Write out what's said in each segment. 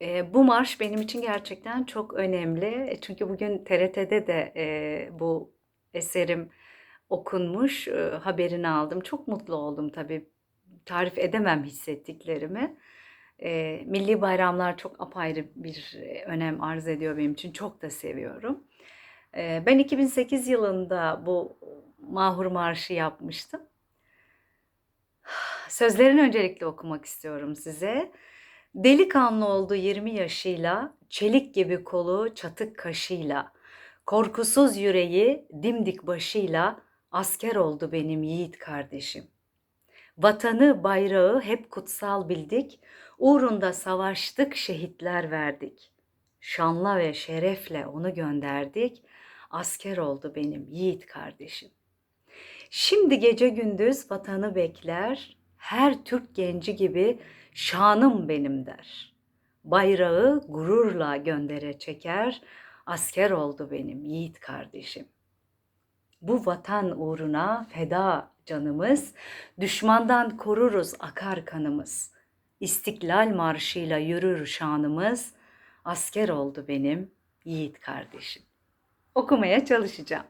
Eee, bu marş benim için gerçekten çok önemli. E, çünkü bugün TRT'de de, eee, bu eserim okunmuş, ııı, haberini aldım. Çok mutlu oldum tabii. Tarif edemem hissettiklerimi. Eee, millî bayramlar çok apayrı bir, önem arz ediyor benim için. Çok da seviyorum. Eee, ben 2008 yılında bu Mahur Marşı yapmıştım. Sözlerini öncelikle okumak istiyorum size. Delikanlı oldu 20 yaşıyla, çelik gibi kolu çatık kaşıyla, korkusuz yüreği dimdik başıyla asker oldu benim yiğit kardeşim. Vatanı, bayrağı hep kutsal bildik, uğrunda savaştık, şehitler verdik. Şanla ve şerefle onu gönderdik, asker oldu benim yiğit kardeşim. Şimdi gece gündüz vatanı bekler, her Türk genci gibi şanım benim der. Bayrağı gururla göndere çeker, asker oldu benim yiğit kardeşim. Bu vatan uğruna feda canımız, düşmandan koruruz akar kanımız. İstiklal marşıyla yürür şanımız, asker oldu benim yiğit kardeşim. Okumaya çalışacağım.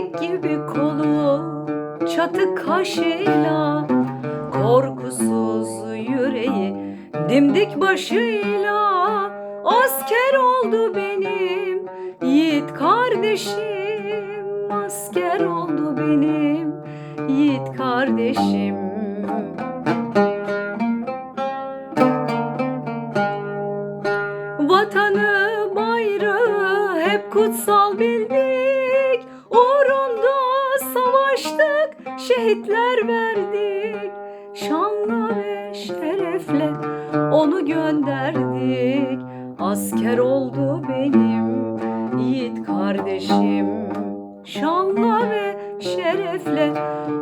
Çelik gibi kolu çatık kaşıyla Korkusuz yüreği dimdik başıyla. Asker oldu benim yiğit kardeşim Asker oldu benim yiğit kardeşim. Vatanı bayrağı hep kutsal bildik şehitler verdik. Şanla ve şerefle onu gönderdik. Asker oldu benim yiğit kardeşim. Şanla ve şerefle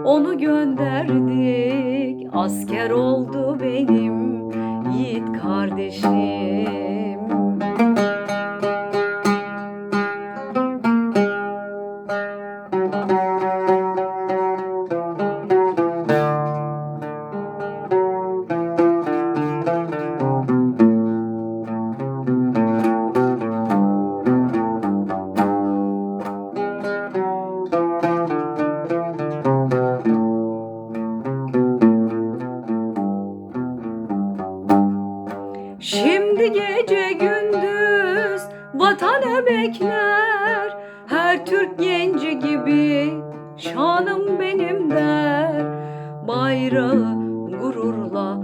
onu gönderdik. Asker oldu benim yiğit kardeşim Şimdi gece gündüz vatanı bekler. Her Türk genci gibi şanım benim der. Bayrağı gururla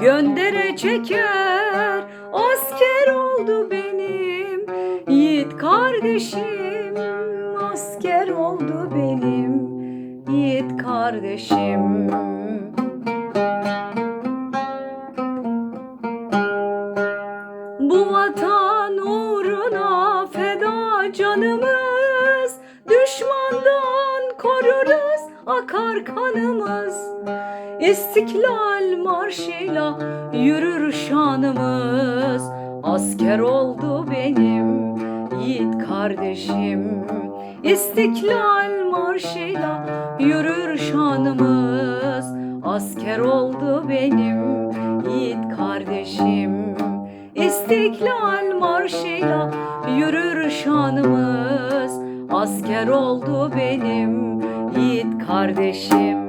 göndere çeker. Asker oldu benim yiğit kardeşim. Asker oldu benim yiğit kardeşim akar kanımız. İstiklal marşıyla yürür şanımız. Asker oldu benim yiğit kardeşim. İstiklal marşıyla yürür şanımız. Asker oldu benim yiğit kardeşim. İstiklal marşıyla yürür şanımız. Asker oldu benim yiğit kardeşim